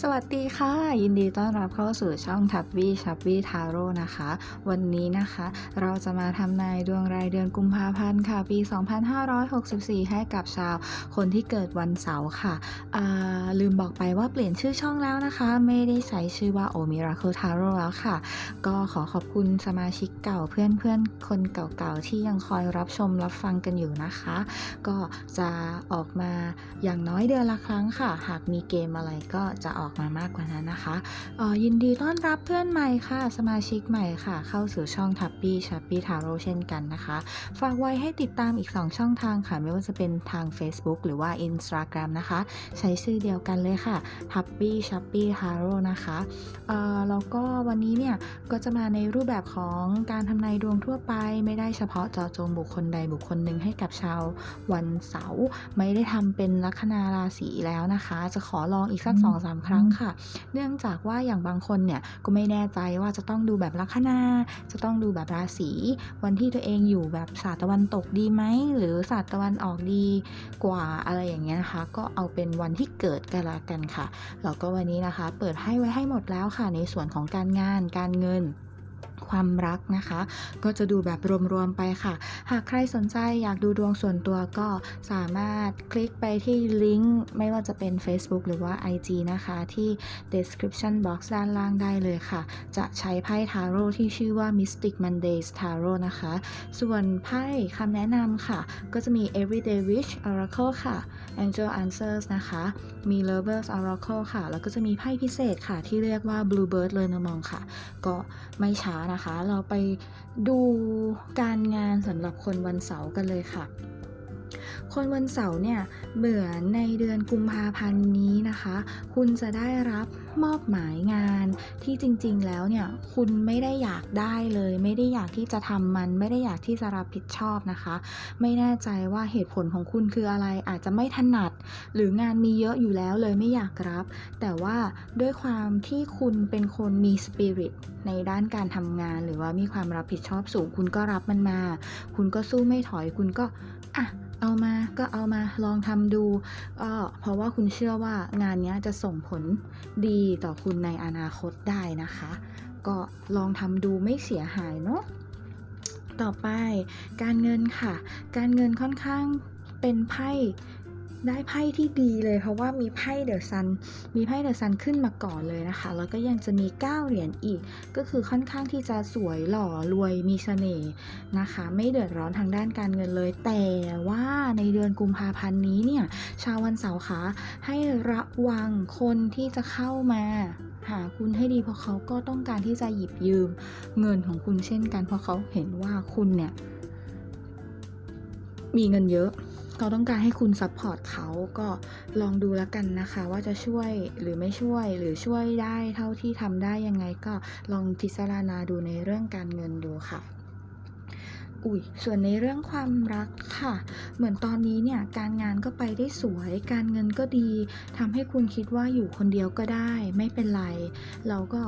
สวัสดีค่ะ ยินดีต้อนรับเข้าสู่ช่องทับบี้ชับบี้ทาโร่นะคะ วันนี้นะคะ เราจะมาทำนายดวงรายเดือนกุมภาพันธ์ค่ะปี 2564 ให้กับชาว คนที่เกิดวันเสาร์ค่ะ ลืมบอกไปว่าเปลี่ยนชื่อช่องแล้วนะคะ ไม่ได้ใช้ชื่อว่าโอมิราเคิลทาโร่แล้วค่ะ ก็ขอขอบคุณสมาชิกเก่าเพื่อนๆ คนเก่าๆ ที่ยังคอยรับชมรับฟังกันอยู่นะคะ ก็จะออกมาอย่างน้อยเดือนละครั้งค่ะ หากมีเกมอะไรก็จะออกมามากกว่านั้นนะคะเอ่อยินดีต้อนรับเพื่อนใหม่ค่ะ สมาชิกใหม่ค่ะ เข้าสู่ช่องทับปี้ชับปี้ทาโร่เช่นกันนะคะ ฝากไว้ให้ติดตามอีก 2 ช่องทางค่ะ ไม่ว่าจะเป็นทาง Facebook หรือว่า Instagram นะคะ ใช้ชื่อเดียวกันเลยค่ะ t u b b y s h u b b y h a r o นะคะเอ่อแล้วก็วันนี้เนี่ย ก็จะมาในรูปแบบของการทำนายดวงทั่วไป ไม่ได้เฉพาะเจาะจงบุคคลใดบุคคลหนึ่งให้กับชาววันเสาร์ไม่ได้ทำเป็นลัคนาราศีแล้วนะคะ จะขอลองอีกสัก2อสาครั้งค่ะ เนื่องจากว่าอย่างบางคนเนี่ยก็ไม่แน่ใจว่าจะต้องดูแบบลัคนาจะต้องดูแบบราศีวันที่ตัวเองอยู่แบบศาสตร์ตะวันตกดีไหมหรือศาสตร์ตะวันออกดีกว่าอะไรอย่างเงี้ยนะคะ ก็เอาเป็นวันที่เกิดกันละกันค่ะแล้วก็วันนี้นะคะ เปิดให้ไว้ให้หมดแล้วค่ะในส่วนของการงานการเงิน ความรักนะคะ ก็จะดูแบบรวม ๆ ไปค่ะ หากใครสนใจอยากดูดวงส่วนตัวก็สามารถคลิกไปที่ลิงก์ไม่ว่าจะเป็น Facebook หรือว่า IG นะคะที่ description box ด้านล่างได้เลยค่ะ จะใช้ไพ่ทาโร่ที่ชื่อว่า Mystic Mondays Tarot นะคะ ส่วนไพ่คำแนะนำค่ะ ก็จะมี Everyday Wish Oracle ค่ะ Angel Answers นะคะ มี Lovers Oracle ค่ะ แล้วก็จะมีไพ่พิเศษค่ะ ที่เรียกว่า Bluebird l e r n e r m o n ค่ะ ก็ไม่ช้านะคะ เราไปดูการงานสำหรับคนวันเสาร์กันเลยค่ะ คนวันเสาร์เนี่ยเหมือนในเดือนกุมภาพันธ์นี้นะคะ คุณจะได้รับมอบหมายงานที่จริงๆแล้วเนี่ยคุณไม่ได้อยากได้เลย ไม่ได้อยากที่จะทำมัน ไม่ได้อยากที่จะรับผิดชอบนะคะ ไม่แน่ใจว่าเหตุผลของคุณคืออะไรอาจจะไม่ถนัด หรืองานมีเยอะอยู่แล้วเลยไม่อยากรับ แต่ว่าด้วยความที่คุณเป็นคนมีสปิริตในด้านการทำงาน หรือว่ามีความรับผิดชอบสูง คุณก็รับมันมา คุณก็สู้ไม่ถอยคุณก็อะ เอามาก็เอามาลองทำดูก็เพราะว่าคุณเชื่อว่างานนี้จะส่งผลดีต่อคุณในอนาคตได้นะคะ ก็ลองทำดูไม่เสียหายเนาะต่อไปการเงินค่ะ การเงินค่อนข้างเป็นไพ่ ได้ไพ่ที่ดีเลยเพราะว่ามีไพ่เดอะซัน มีไพ่เดอะซันขึ้นมาก่อนเลยนะคะ แล้วก็ยังจะมี 9 เหรียญอีก ก็คือค่อนข้างที่จะสวยหล่อรวยมีเสน่ห์นะคะ ไม่เดือดร้อนทางด้านการเงินเลย แต่ว่าในเดือนกุมภาพันธ์นี้เนี่ย ชาววันเสาร์คะให้ระวังคนที่จะเข้ามาหาคุณให้ดีเพราะเขาก็ต้องการที่จะหยิบยืมเงินของคุณเช่นกัน เพราะเขาเห็นว่าคุณเนี่ยมีเงินเยอะ เขาต้องการให้คุณซัพพอร์ตเขาก็ลองดูแล้วกันนะคะ ว่าจะช่วยหรือไม่ช่วยหรือช่วยได้เท่าที่ทำได้ยังไงก็ลองพิจารณาดูในเรื่องการเงินดูค่ะอุ้ยส่วนในเรื่องความรักค่ะ เหมือนตอนนี้เนี่ยการงานก็ไปได้สวย การเงินก็ดีทำให้คุณคิดว่าอยู่คนเดียวก็ได้ ไม่เป็นไร เราก็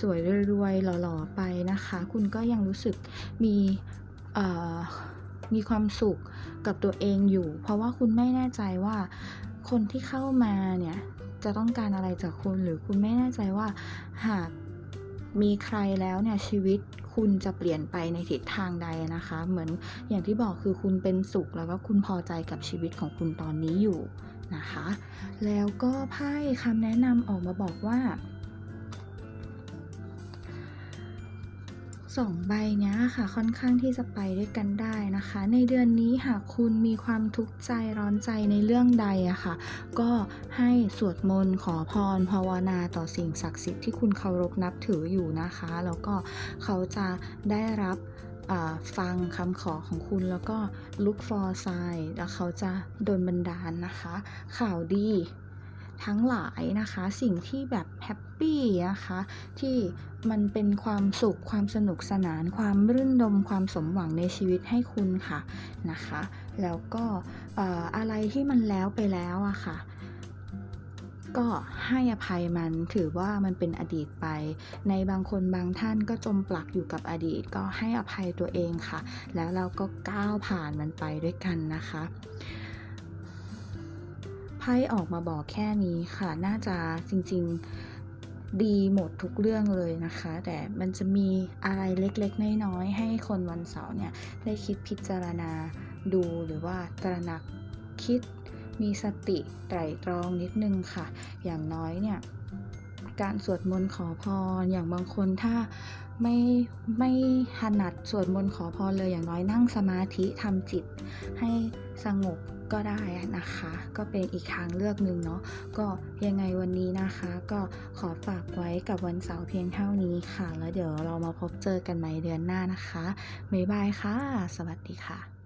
สวยๆรวยๆหล่อๆไปนะคะ คุณก็ยังรู้สึกมีเอ่อ มีความสุขกับตัวเองอยู่ เพราะว่าคุณไม่แน่ใจว่าคนที่เข้ามาเนี่ย จะต้องการอะไรจากคุณหรือคุณไม่แน่ใจว่าหากมีใครแล้วเนี่ยชีวิตคุณจะเปลี่ยนไปในทิศทางใดนะคะ เหมือนอย่างที่บอกคือคุณเป็นสุขแล้วก็คุณพอใจกับชีวิตของคุณตอนนี้อยู่นะคะ แล้วก็ไพ่คำแนะนำออกมาบอกว่า สองใบเนี้ยค่ะค่อนข้างที่จะไปด้วยกันได้นะคะ ในเดือนนี้หากคุณมีความทุกข์ใจร้อนใจในเรื่องใดอะค่ะ ก็ให้สวดมนต์ขอพรภาวนาต่อสิ่งศักดิ์สิทธิ์ที่คุณเคารพนับถืออยู่นะคะ แล้วก็เขาจะได้รับฟังคำขอของคุณแล้วก็ look for sign แล้วเขาจะโดนบันดาลนะคะ ข่าวดี ทั้งหลายนะคะ สิ่งที่แบบแฮปปี้นะคะ ที่มันเป็นความสุขความสนุกสนาน ความรื่นรมความสมหวังในชีวิตให้คุณค่ะนะคะ แล้วก็อะไรที่มันแล้วไปแล้วอะค่ะก็ให้อภัยมันถือว่ามันเป็นอดีตไป ในบางคนบางท่านก็จมปลักอยู่กับอดีต ก็ให้อภัยตัวเองค่ะ แล้วเราก็ก้าวผ่านมันไปด้วยกันนะคะ พ่ออกมาบอกแค่นี้ค่ะ น่าจะจริงๆดีหมดทุกเรื่องเลยนะคะ แต่มันจะมีอะไรเล็กๆ น้อยๆ ให้คนวันเสาร์เนี่ย ได้คิดพิจารณาดูหรือว่าตระหนักคิดมีสติไตร่ตรองนิดนึงค่ะ อย่างน้อยเนี่ย การสวดมนต์ขอพรอย่างบางคนถ้าไม่ไม่ถนัดสวดมนต์ขอพรเลยอย่างน้อยนั่งสมาธิทำจิตให้สงบก็ได้นะคะ ก็เป็นอีกทางเลือกหนึ่งเนาะก็ยังไงวันนี้นะคะ ก็ขอฝากไว้กับวันเสาร์เพียงเท่านี้ค่ะ แล้วเดี๋ยวเรามาพบเจอกันใหม่เดือนหน้านะคะบ๊ายบายค่ะ สวัสดีค่ะ